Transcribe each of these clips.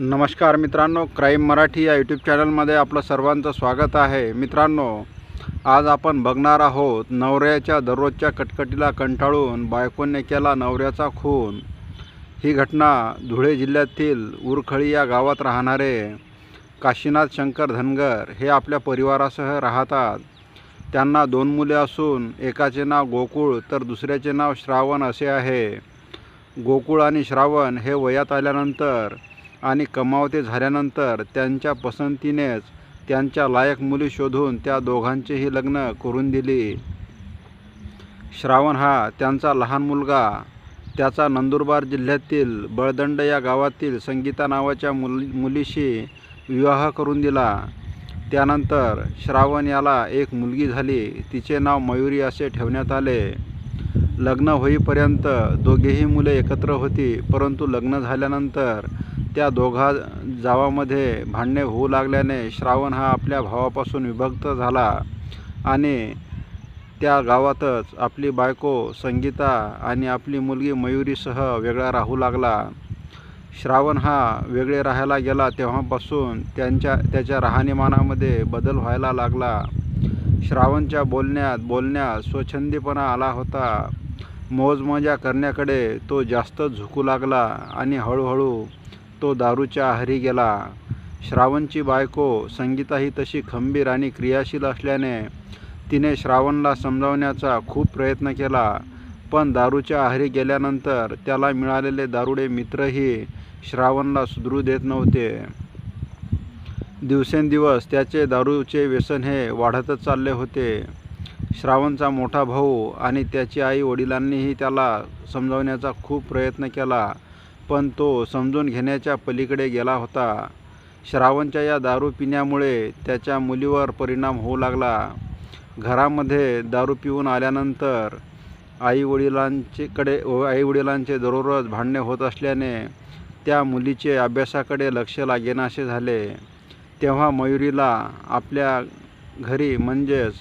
नमस्कार मित्रांनो क्राईम मराठी या यूट्यूब चॅनलमध्ये आपलं सर्वांचं स्वागत आहे. मित्रांनो आज आपण बघणार आहोत नवऱ्याच्या दररोजच्या कटकटीला कंटाळून बायकोने केला नवऱ्याचा खून. ही घटना धुळे जिल्ह्यातील उरखळी या गावात राहणारे काशीनाथ शंकर धनगर हे आपल्या परिवारासह राहतात. त्यांना दोन मुले असून एकाचे नाव गोकुळ तर दुसऱ्याचे नाव श्रावण असे आहे. गोकुळ आणि श्रावण हे वयात आल्यानंतर आणि कमावते झाल्यानंतर त्यांच्या पसंतीनेच त्यांच्या लायक मुली शोधून त्या दोघांचेही लग्न करून दिली. श्रावण हा त्यांचा लहान मुलगा त्याचा नंदुरबार जिल्ह्यातील बळदंड या गावातील संगीता नावाच्या मुल मुलीशी विवाह करून दिला. त्यानंतर श्रावण याला एक मुलगी झाली. तिचे नाव मयुरी असे ठेवण्यात आले. लग्न होईपर्यंत दोघेही मुले एकत्र होती परंतु लग्न झाल्यानंतर त्या दोघा जावामध्ये भांडणे होऊ लागल्याने श्रावण हा आपल्या भावापासून विभक्त झाला आणि त्या गावातच आपली बायको संगीता आणि आपली मुलगी मयुरीसह वेगळा राहू लागला. श्रावण हा वेगळे राहायला गेला तेव्हापासून त्यांच्या त्याच्या राहणीमानामध्ये बदल व्हायला लागला. श्रावणच्या बोलण्यात बोलण्यात स्वच्छंदीपणा आला होता. मौजमजा करण्याकडे तो जास्त झुकू लागला आणि हळूहळू तो दारूच्या आहारी गेला. श्रावणची बायको संगीता ही तशी खंबीर आणि क्रियाशील असल्याने तिने श्रावणला समजावण्याचा खूप प्रयत्न केला. पण दारूच्या आहारी गेल्यानंतर त्याला मिळालेले दारुडे मित्रही श्रावणला सुधरू देत नव्हते. दिवसेंदिवस त्याचे दारूचे व्यसन हे वाढतच चालले होते. श्रावणचा मोठा भाऊ आणि त्याची आई वडिलांनीही त्याला समजावण्याचा खूप प्रयत्न केला. पण तो समजून घेण्याच्या पलीकडे गेला होता. श्रावणच्या या दारू पिण्यामुळे त्याच्या मुलीवर परिणाम होऊ लागला. घरामध्ये दारू पिऊन आल्यानंतर आईवडिलांचेकडे आईवडिलांचे दररोज भांडणे होत असल्याने त्या मुलीचे अभ्यासाकडे लक्ष लागेनासे झाले. तेव्हा मयुरीला आपल्या घरी म्हणजेच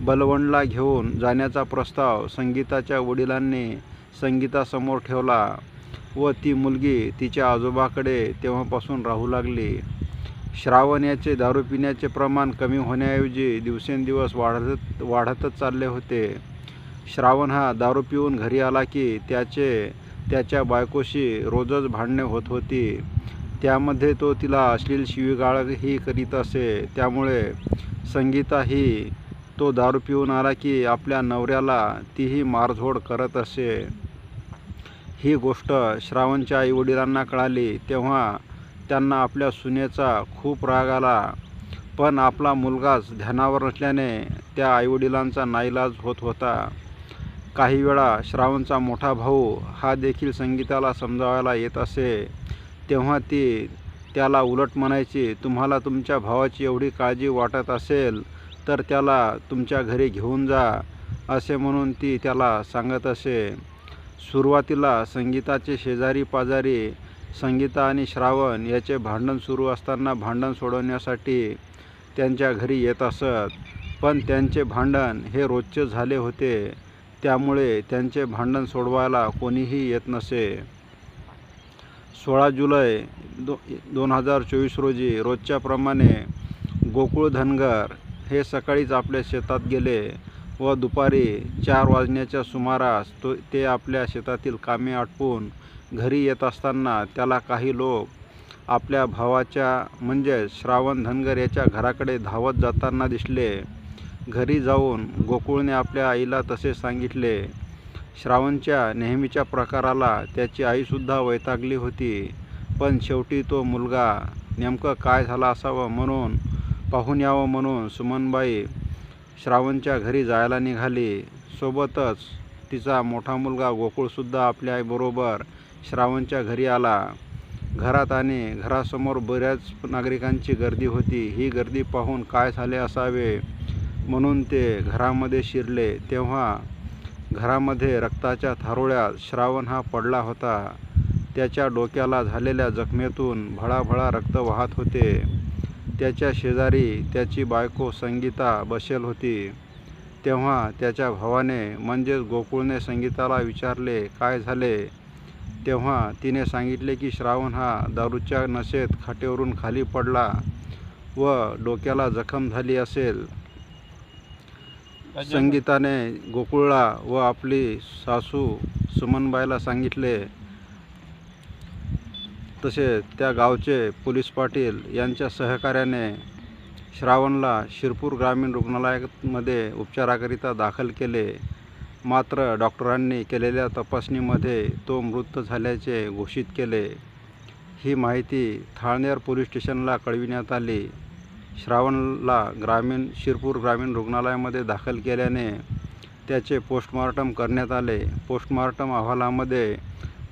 बलवणला घेऊन जाण्याचा प्रस्ताव संगीताच्या वडिलांनी संगीतासमोर ठेवला. व ती मुलगी तिच्या आजोबाकडे तेव्हापासून राहू लागली. श्रावण याचे दारू पिण्याचे प्रमाण कमी होण्याऐवजी दिवसेंदिवस वाढत वाढतच चालले होते. श्रावण हा दारू पिऊन घरी आला की त्याचे त्याच्या बायकोशी रोजच भांडणे होत होती. त्यामध्ये तो तिला अश्लील शिवीगाळही करीत असे. त्यामुळे संगीता ही तो दारू पिऊन आला की आपल्या नवऱ्याला तीही मारझोड करत असे. ही गोष्ट श्रावणच्या आईवडिलांना कळाली तेव्हा त्यांना आपल्या सुनेचा खूप राग आला. पण आपला मुलगाच ध्यानावर नसल्याने त्या आईवडिलांचा नाईलाज होत होता. काही वेळा श्रावणचा मोठा भाऊ हा देखील संगीताला समजावायला येत असे. तेव्हा ती त्याला उलट म्हणायची तुम्हाला तुमच्या भावाची एवढी काळजी वाटत असेल तर त्याला तुमच्या घरी घेऊन जा असे म्हणून ती त्याला सांगत असे. सुरुवातीला संगीताचे शेजारी पाजारी संगीता आणि श्रावण याचे भांडण सुरू असताना भांडण सोडवण्यासाठी त्यांच्या घरी येत असत. पण त्यांचे भांडण हे रोजचे झाले होते. त्यामुळे त्यांचे भांडण सोडवायला कोणीही येत नसे. सोळा जुलै दो दोन हजार चोवीस रोजी रोजच्याप्रमाणे गोकुळ धनगर हे सकाळीच आपल्या शेतात गेले. व दुपारी चार वाजण्याच्या सुमारास तो ते आपल्या शेतातील कामे आटपून घरी येत असताना त्याला काही लोक आपल्या भावाच्या म्हणजे श्रावण धनगर याच्या घराकडे धावत जाताना दिसले. घरी जाऊन गोकुळने आपल्या आईला तसे सांगितले. श्रावणच्या नेहमीच्या प्रकाराला त्याची आईसुद्धा वैतागली होती पण शेवटी तो मुलगा नेमकं काय झाला असावं म्हणून पाहून यावं म्हणून सुमनबाई श्रावणच्या घरी जायला निघाली. सोबतच तिचा मोठा मुलगा गोकुळसुद्धा आपल्या आईबरोबर श्रावणच्या घरी आला. घरात आणि घरासमोर बऱ्याच नागरिकांची गर्दी होती. ही गर्दी पाहून काय झाले असावे म्हणून ते घरामध्ये शिरले. तेव्हा घरामध्ये रक्ताच्या थारोळ्यात श्रावण हा पडला होता. त्याच्या डोक्याला झालेल्या जखमेतून भळाभळा रक्त वाहत होते. त्याच्या शेजारी त्याची बायको संगीता बसेल होती. तेव्हा त्याच्या भावाने म्हणजेच गोकुळने संगीताला विचारले काय झाले? तेव्हा तिने सांगितले की श्रावण हा दारूच्या नशेत खाटेवरून खाली पडला व डोक्याला जखम झाली असेल. संगीताने गोकुळला व आपली सासू सुमनबाईला सांगितले तसे त्या गावचे पोलीस पाटील यांच्या सहकार्याने श्रावणला शिरपूर ग्रामीण रुग्णालयामध्ये उपचाराकरिता दाखल केले. मात्र डॉक्टरांनी केलेल्या तपासणीमध्ये तो मृत झाल्याचे घोषित केले. ही माहिती थाळनेर पोलीस स्टेशनला कळविण्यात आली. श्रावणला ग्रामीण शिरपूर ग्रामीण रुग्णालयामध्ये दाखल केल्याने त्याचे पोस्टमॉर्टम करण्यात आले. पोस्टमॉर्टम अहवालामध्ये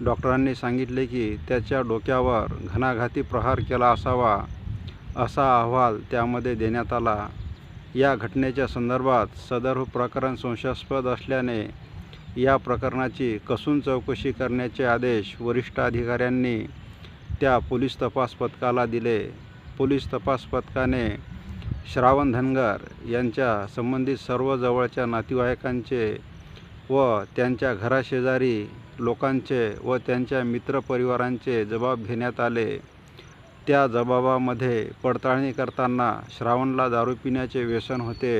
डॉक्टरांनी सांगितले की त्याच्या डोक्यावर घणाघाती प्रहार केला असावा असा अहवाल त्यामध्ये देण्यात आला. या घटनेच्या संदर्भात सदर प्रकरण संशयास्पद असल्याने या प्रकरणाची कसून चौकशी करण्याचे आदेश वरिष्ठ अधिकाऱ्यांनी त्या पोलीस तपास पथकाला दिले. पोलीस तपास पथकाने श्रावण धनगर यांच्या संबंधित सर्व जवळच्या नातेवाईकांचे व त्यांच्या घराशेजारी लोकांचे व त्यांच्या मित्रपरिवारांचे जबाब घेण्यात आले. त्या जबाबामध्ये पडताळणी करताना श्रावणला दारू पिण्याचे व्यसन होते.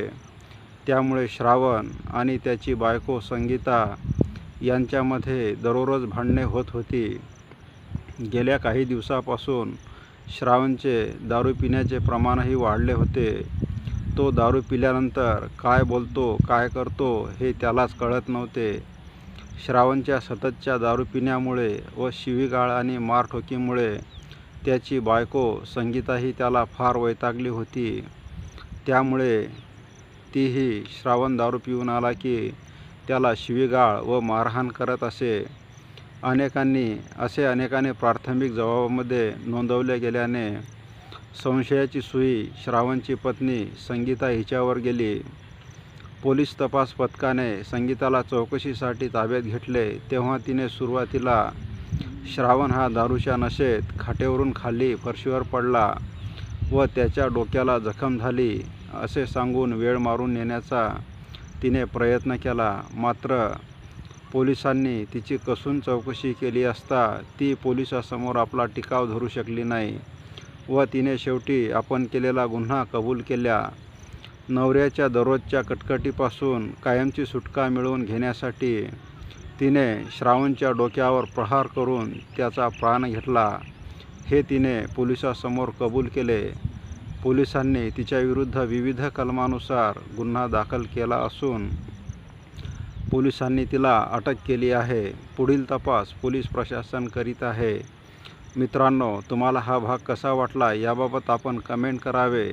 त्यामुळे श्रावण आणि त्याची बायको संगीता यांच्यामध्ये दररोज भांडणे होत होती. गेल्या काही दिवसापासून श्रावणचे दारू पिण्याचे प्रमाणही वाढले होते. तो दारू पिल्यानंतर काय बोलतो काय करतो हे त्यालाच कळत नव्हते. श्रावणच्या सततच्या दारू पिण्यामुळे व शिवीगाळ आणि मारठोकीमुळे त्याची बायको संगीताही त्याला फार वैतागली होती. त्यामुळे तीही श्रावण दारू पिऊन आला की त्याला शिवीगाळ व मारहाण करत असे अनेकांनी असे अनेकाने प्राथमिक जबाबामध्ये नोंदवले गेल्याने संशयाची सुई श्रावणची पत्नी संगीता हिच्यावर गेली. पोलीस तपास पथकाने संगीताला चौकशीसाठी ताब्यात घेतले तेव्हा तिने सुरुवातीला श्रावण हा दारूच्या नशेत खाटेवरून खाली फरशीवर पडला व त्याच्या डोक्याला जखम झाली असे सांगून वेळ मारून नेण्याचा तिने प्रयत्न केला. मात्र पोलिसांनी तिची कसून चौकशी केली असता ती पोलिसासमोर आपला टिकाव धरू शकली नाही व तिने शेवटी आपण केलेला गुन्हा कबूल केल्या नवऱ्याच्या दररोजच्या कटकटीपासून कायमची सुटका मिळवून घेण्यासाठी तिने श्रावणच्या डोक्यावर प्रहार करून त्याचा प्राण घेतला. हे तिने पोलिसासमोर कबूल केले. पोलिसांनी तिच्याविरुद्ध विविध कलमानुसार गुन्हा दाखल केला असून पोलिसांनी तिला अटक केली आहे. पुढील तपास पोलीस प्रशासन करीत आहे. मित्रांनो तुम्हाला हा भाग कसा वाटला याबाबत आपण कमेंट करावे.